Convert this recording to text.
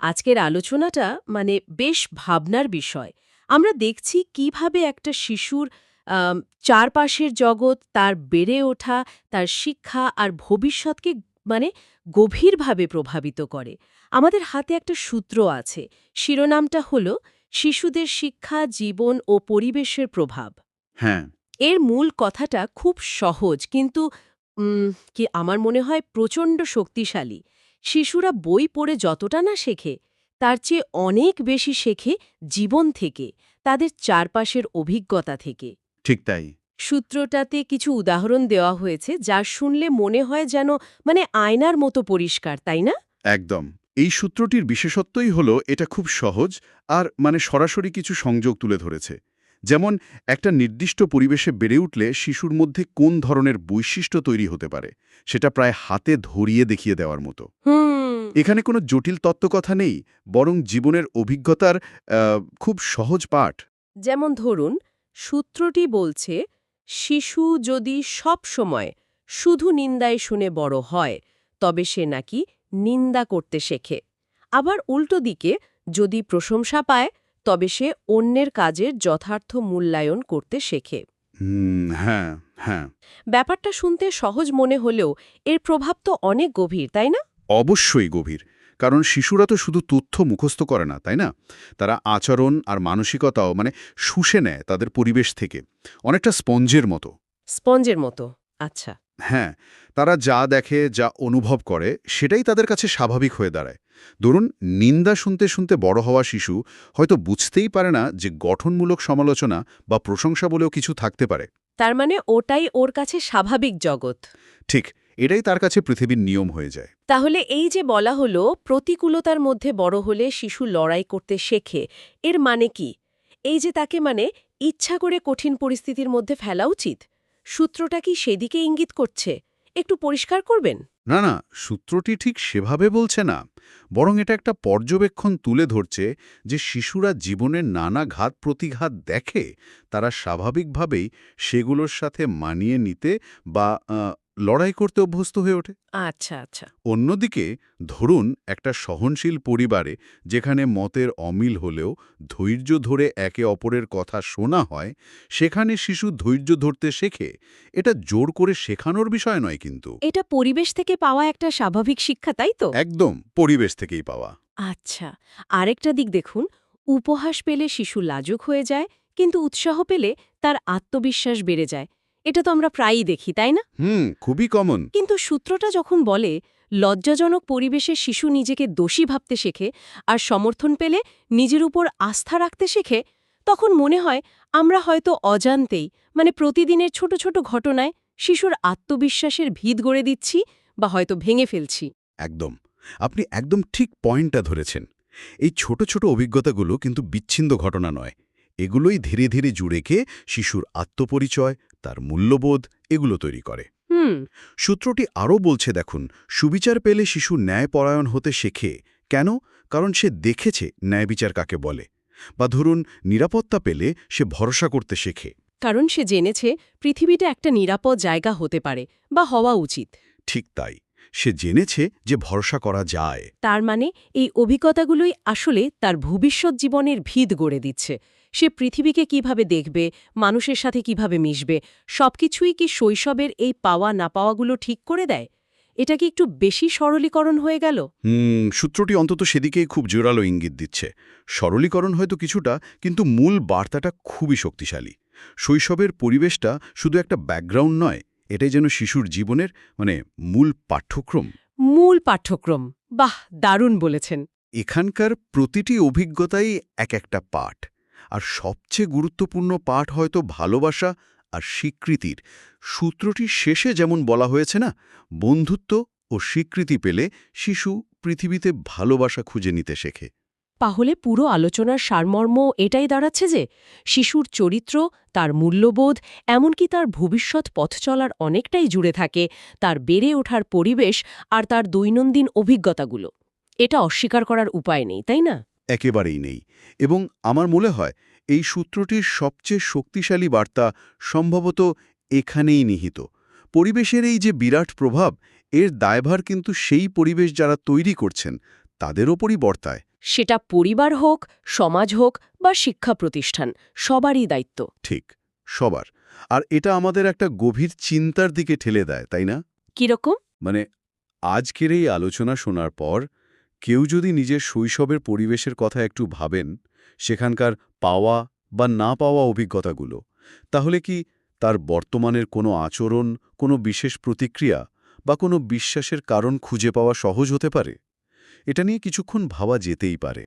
আজকের আলোচনাটা মানে বেশ ভাবনার বিষয়। আমরা দেখছি কীভাবে একটা শিশুর চারপাশের জগৎ তার বেড়ে ওঠা তার শিক্ষা আর ভবিষ্যৎকে মানে গভীরভাবে প্রভাবিত করে। আমাদের হাতে একটা সূত্র আছে শিরোনামটা হল শিশুদের শিক্ষা জীবন ও পরিবেশের প্রভাব। হ্যাঁ। এর মূল কথাটা খুব সহজ কিন্তু কি আমার মনে হয় প্রচণ্ড শক্তিশালী। শিশুরা বই পড়ে যতটা না শেখে তার চেয়ে অনেক বেশি শেখে জীবন থেকে তাদের চারপাশের অভিজ্ঞতা থেকে। ঠিক তাই। সূত্রটাতে কিছু উদাহরণ দেওয়া হয়েছে যা শুনলে মনে হয় যেন মানে আয়নার মতো পরিষ্কার তাই না? একদম। এই সূত্রটির বিশেষত্বই হলো এটা খুব সহজ আর মানে সরাসরি কিছু সংযোগ তুলে ধরেছে। যেমন একটা নির্দিষ্ট পরিবেশে বেড়ে উঠলে শিশুর মধ্যে কোন ধরনের বৈশিষ্ট্য তৈরি হতে পারে সেটা প্রায় হাতে ধরিয়ে দেখিয়ে দেওয়ার মতো। হুম। এখানে কোনো জটিল তত্ত্বকথা নেই বরং জীবনের অভিজ্ঞতার খুব সহজ পাঠ। যেমন ধরুন সূত্রটি বলছে শিশু যদি সব সময় শুধু নিন্দায় শুনে বড় হয় তবে সে নাকি নিন্দা করতে শেখে। আবার উল্টো দিকে যদি প্রশংসা পায় তবে সে অন্যের কাজের যথার্থ মূল্যায়ন করতে শেখে। হ্যাঁ হ্যাঁ। ব্যাপারটা শুনতে সহজ মনে হলেও এর প্রভাব তো অনেক গভীর তাই না? অবশ্যই গভীর। কারণ শিশুরা তো শুধু তথ্য মুখস্থ করে না তাই না? তারা আচরণ আর মানসিকতাও মানে শুষে নেয় তাদের পরিবেশ থেকে। অনেকটা স্পঞ্জের মতো। স্পঞ্জের মতো আচ্ছা। হ্যাঁ তারা যা দেখে যা অনুভব করে সেটাই তাদের কাছে স্বাভাবিক হয়ে দাঁড়ায়। ধরুন নিন্দা শুনতে শুনতে বড় হওয়া শিশু হয়তো বুঝতেই পারে না যে গঠনমূলক সমালোচনা বা প্রশংসা বলেও কিছু থাকতে পারে। তার মানে ওটাই ওর কাছে স্বাভাবিক জগৎ। ঠিক এটাই তার কাছে পৃথিবীর নিয়ম হয়ে যায়। তাহলে এই যে বলা হলো প্রতিকূলতার মধ্যে বড় হলে শিশু লড়াই করতে শেখে এর মানে কি? এই যে তাকে মানে ইচ্ছা করে কঠিন পরিস্থিতির মধ্যে ফেলা উচিত? সূত্রটা কি সেদিকে ইঙ্গিত করছে? একটু পরিষ্কার করবেন? না না, সূত্রটি ঠিক সেভাবে বলছে না। বরং এটা একটা পর্যবেক্ষণ তুলে ধরছে যে শিশুরা জীবনের নানা ঘাত প্রতিঘাত দেখে তারা স্বাভাবিকভাবেই সেগুলোর সাথে মানিয়ে নিতে বা লড়াই করতে অভ্যস্ত হয়ে ওঠে। আচ্ছা আচ্ছা। অন্যদিকে ধরুন একটা সহনশীল পরিবারে যেখানে মতের অমিল হলেও ধৈর্য ধরে একে অপরের কথা শোনা হয় সেখানে শিশু ধৈর্য ধরতে শেখে এটা জোর করে শেখানোর বিষয় নয় কিন্তু। এটা পরিবেশ থেকে পাওয়া একটা স্বাভাবিক শিক্ষা তাই তো? একদম পরিবেশ থেকেই পাওয়া। আচ্ছা আরেকটা দিক দেখুন উপহাস পেলে শিশু লাজুক হয়ে যায় কিন্তু উৎসাহ পেলে তার আত্মবিশ্বাস বেড়ে যায়। এটা তো আমরা প্রায়ই দেখি তাই না? হুম খুবই কমন। কিন্তু সূত্রটা যখন বলে লজ্জাজনক পরিবেশে শিশু নিজেকে দোষী ভাবতে শেখে আর সমর্থন পেলে নিজের উপর আস্থা রাখতে শেখে তখন মনে হয় আমরা হয়তো অজান্তেই মানে প্রতিদিনের ছোট ছোট ঘটনায় শিশুর আত্মবিশ্বাসের ভিত গড়ে দিচ্ছি বা হয়তো ভেঙে ফেলছি। একদম। আপনি একদম ঠিক পয়েন্টটা ধরেছেন। এই ছোট ছোট অভিজ্ঞতাগুলো কিন্তু বিচ্ছিন্ন ঘটনা নয়। এগুলোই ধীরে ধীরে জুড়েকে শিশুর আত্মপরিচয় তার মূল্যবোধ এগুলো তৈরি করে। হুম। সূত্রটি আরও বলছে দেখুন সুবিচার পেলে শিশু ন্যায়পরায়ণ হতে শেখে। কেন? কারণ সে দেখেছে ন্যায়বিচার কাকে বলে। বা ধরুন নিরাপত্তা পেলে সে ভরসা করতে শেখে। কারণ সে জেনেছে পৃথিবীটা একটা নিরাপদ জায়গা হতে পারে বা হওয়া উচিত। ঠিক তাই। সে জেনেছে যে ভরসা করা যায়। তার মানে এই অভিজ্ঞতাগুলোই আসলে তার ভবিষ্যৎ জীবনের ভিত গড়ে দিচ্ছে। সে পৃথিবীকে কীভাবে দেখবে মানুষের সাথে কীভাবে মিশবে সবকিছুই কি শৈশবের এই পাওয়া না পাওয়াগুলো ঠিক করে দেয়? এটা কি একটু বেশি সরলীকরণ হয়ে গেল? হুম সূত্রটি অন্তত সেদিকেই খুব জোরালো ইঙ্গিত দিচ্ছে। সরলীকরণ হয়তো কিছুটা কিন্তু মূল বার্তাটা খুবই শক্তিশালী। শৈশবের পরিবেশটা শুধু একটা ব্যাকগ্রাউন্ড নয় এটাই যেন শিশুর জীবনের মানে মূল পাঠ্যক্রম। মূল পাঠ্যক্রম। বাহ দারুণ বলেছেন। এখানকার প্রতিটি অভিজ্ঞতাই এক একটা পাঠ। আর সবচেয়ে গুরুত্বপূর্ণ পাঠ হয়তো ভালোবাসা আর স্বীকৃতির। সূত্রটির শেষে যেমন বলা হয়েছে না বন্ধুত্ব ও স্বীকৃতি পেলে শিশু পৃথিবীতে ভালোবাসা খুঁজে নিতে শেখে। তাহলে পুরো আলোচনার সারমর্ম এটাই দাঁড়াচ্ছে যে শিশুর চরিত্র, তার মূল্যবোধ, এমনকি তার ভবিষ্যৎ পথ চলার অনেকটাই জুড়ে থাকে, তার বেড়ে ওঠার পরিবেশ আর তার দৈনন্দিন অভিজ্ঞতাগুলো। এটা অস্বীকার করার উপায় নেই, তাই না? একেবারেই নেই। এবং আমার মনে হয় এই সূত্রটির সবচেয়ে শক্তিশালী বার্তা সম্ভবত এখানেই নিহিত। পরিবেশের এই যে বিরাট প্রভাব, এর দায়ভার কিন্তু সেই পরিবেশ যারা তৈরি করছেন, তাদের ওপরই বর্তায়। সেটা পরিবার হোক সমাজ হোক বা শিক্ষা প্রতিষ্ঠান সবারই দায়িত্ব। ঠিক সবার। আর এটা আমাদের একটা গভীর চিন্তার দিকে ঠেলে দেয় তাই না? কীরকম? মানে আজকের এই আলোচনা শোনার পর কেউ যদি নিজের শৈশবের পরিবেশের কথা একটু ভাবেন সেখানকার পাওয়া বা না পাওয়া অভিজ্ঞতাগুলো তাহলে কি তার বর্তমানের কোনো আচরণ কোনো বিশেষ প্রতিক্রিয়া বা কোনো বিশ্বাসের কারণ খুঁজে পাওয়া সহজ হতে পারে? এটা নিয়ে কিছুক্ষণ ভাবা যেতেই পারে।